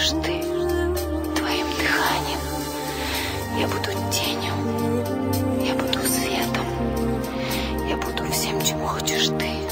будешь ты, твоим дыханием. Я буду тенью, я буду светом, я буду всем, чем хочешь ты.